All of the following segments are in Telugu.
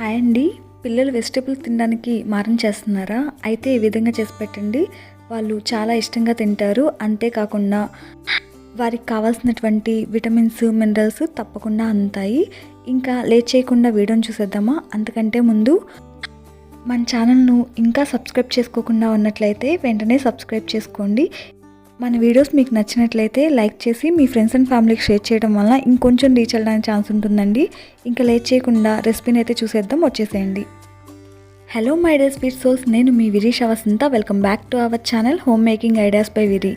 హాయ్ అండి. పిల్లలు వెజిటేబుల్స్ తినడానికి మారం చేస్తున్నారా? అయితే ఈ విధంగా చేసి పెట్టండి. వాళ్ళు చాలా ఇష్టంగా తింటారు. అంతేకాకుండా వారికి కావాల్సినటువంటి విటమిన్స్ మినరల్స్ తప్పకుండా అందుతాయి. ఇంకా లేట్ చేయకుండా వీడియోని చూసేద్దామా? అంతకంటే ముందు మన ఛానల్ను ఇంకా సబ్స్క్రైబ్ చేసుకోకుండా ఉన్నట్లయితే వెంటనే సబ్స్క్రైబ్ చేసుకోండి. మన వీడియోస్ మీకు నచ్చినట్లయితే లైక్ చేసి మీ ఫ్రెండ్స్ అండ్ ఫ్యామిలీకి షేర్ చేయడం వల్ల ఇంకొంచెం రీచ్ వెళ్ళడానికి ఛాన్స్ ఉంటుందండి. ఇంకా లేట్ చేయకుండా రెసిపీని అయితే చూసేద్దాం వచ్చేసేయండి. Hello my dear sweet souls నేను మీ విరీష్ అవసంత. Welcome back to our channel home making ideas by Viri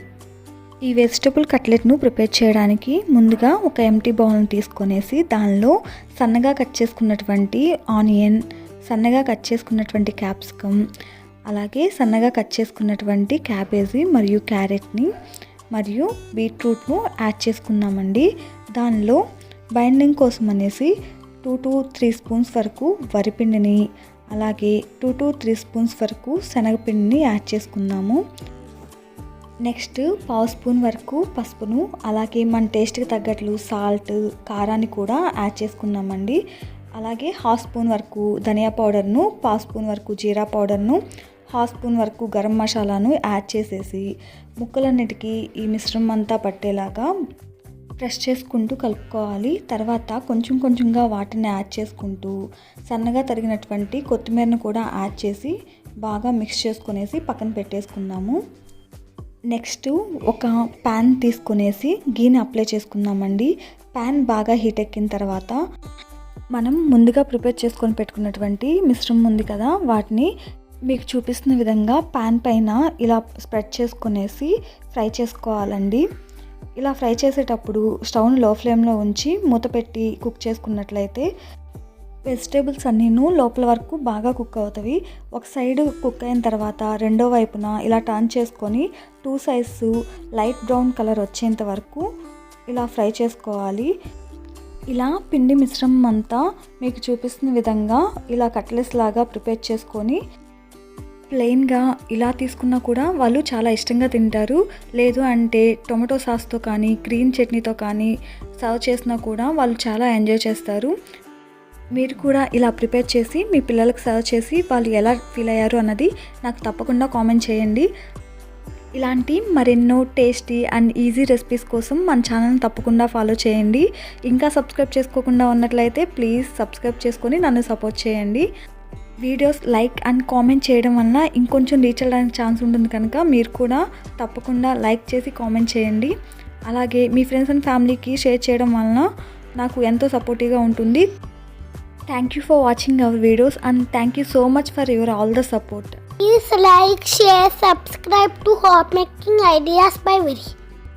ఈ వెజిటబుల్ కట్లెట్ను ప్రిపేర్ చేయడానికి ముందుగా ఒక ఎంటీ బౌల్ని తీసుకొనేసి దానిలో సన్నగా కట్ చేసుకున్నటువంటి ఆనియన్ సన్నగా కట్ చేసుకున్నటువంటి క్యాప్సికమ్ అలాగే సన్నగా కట్ చేసుకున్నటువంటి క్యాబేజీ మరియు క్యారెట్ని మరియు బీట్రూట్ను యాడ్ చేసుకున్నామండి. దానిలో బైండింగ్ కోసం అనేసి టూ టు త్రీ స్పూన్స్ వరకు వరిపిండిని అలాగే టూ టు త్రీ స్పూన్స్ వరకు శనగపిండిని యాడ్ చేసుకున్నాము. నెక్స్ట్ పావు స్పూన్ వరకు పసుపును అలాగే మన టేస్ట్కి తగ్గట్లు సాల్ట్ కారాన్ని కూడా యాడ్ చేసుకున్నామండి. అలాగే హాఫ్ స్పూన్ వరకు ధనియా పౌడర్ను పావు స్పూన్ వరకు జీరా పౌడర్ను హాఫ్ స్పూన్ వరకు గరం మసాలాను యాడ్ చేసేసి ముక్కలన్నిటికీ ఈ మిశ్రమం అంతా పట్టేలాగా ప్రెస్ చేసుకుంటూ కలుపుకోవాలి. తర్వాత కొంచెం కొంచెంగా వాటిని యాడ్ చేసుకుంటూ సన్నగా తరిగినటువంటి కొత్తిమీరను కూడా యాడ్ చేసి బాగా మిక్స్ చేసుకునేసి పక్కన పెట్టేసుకుందాము. నెక్స్ట్ ఒక ప్యాన్ తీసుకునేసి గీని అప్లై చేసుకుందామండి. ప్యాన్ బాగా హీట్ ఎక్కిన తర్వాత మనం ముందుగా ప్రిపేర్ చేసుకొని పెట్టుకున్నటువంటి మిశ్రమం ఉంది కదా వాటిని మీకు చూపిస్తున్న విధంగా ప్యాన్ పైన ఇలా స్ప్రెడ్ చేసుకునేసి ఫ్రై చేసుకోవాలండి. ఇలా ఫ్రై చేసేటప్పుడు స్టవ్ను లో ఫ్లేమ్లో ఉంచి మూత పెట్టి కుక్ చేసుకున్నట్లయితే వెజిటేబుల్స్ అన్నీను లోపల వరకు బాగా కుక్ అవుతాయి. ఒక సైడ్ కుక్ అయిన తర్వాత రెండో వైపున ఇలా టర్న్ చేసుకొని two sides light brown colour వచ్చేంత వరకు ఇలా ఫ్రై చేసుకోవాలి. ఇలా పిండి మిశ్రమం అంతా మీకు చూపిస్తున్న విధంగా ఇలా కట్లెస్ లాగా ప్రిపేర్ చేసుకొని ప్లెయిన్గా ఇలా తీసుకున్నా కూడా వాళ్ళు చాలా ఇష్టంగా తింటారు. లేదు అంటే టొమాటో సాస్తో కానీ గ్రీన్ చట్నీతో కానీ సర్వ్ చేసినా కూడా వాళ్ళు చాలా ఎంజాయ్ చేస్తారు. మీరు కూడా ఇలా ప్రిపేర్ చేసి మీ పిల్లలకు సర్వ్ చేసి వాళ్ళు ఎలా ఫీల్ అయ్యారు అన్నది నాకు తప్పకుండా కామెంట్ చేయండి. ఇలాంటి మరెన్నో టేస్టీ అండ్ ఈజీ రెసిపీస్ కోసం మన ఛానల్ని తప్పకుండా ఫాలో చేయండి. ఇంకా సబ్స్క్రైబ్ చేసుకోకుండా ఉన్నట్లయితే ప్లీజ్ సబ్స్క్రైబ్ చేసుకొని నన్ను సపోర్ట్ చేయండి. వీడియోస్ లైక్ అండ్ కామెంట్ చేయడం వలన ఇంకొంచెం రీచ్ అవ్వడానికి ఛాన్స్ ఉంటుంది కనుక మీరు కూడా తప్పకుండా లైక్ చేసి కామెంట్ చేయండి. అలాగే మీ ఫ్రెండ్స్ అండ్ ఫ్యామిలీకి షేర్ చేయడం వలన నాకు ఎంతో సపోర్టివ్గా ఉంటుంది. Thank you for watching our videos and thank you so much for your all the support please like share subscribe to hot making ideas by Viri.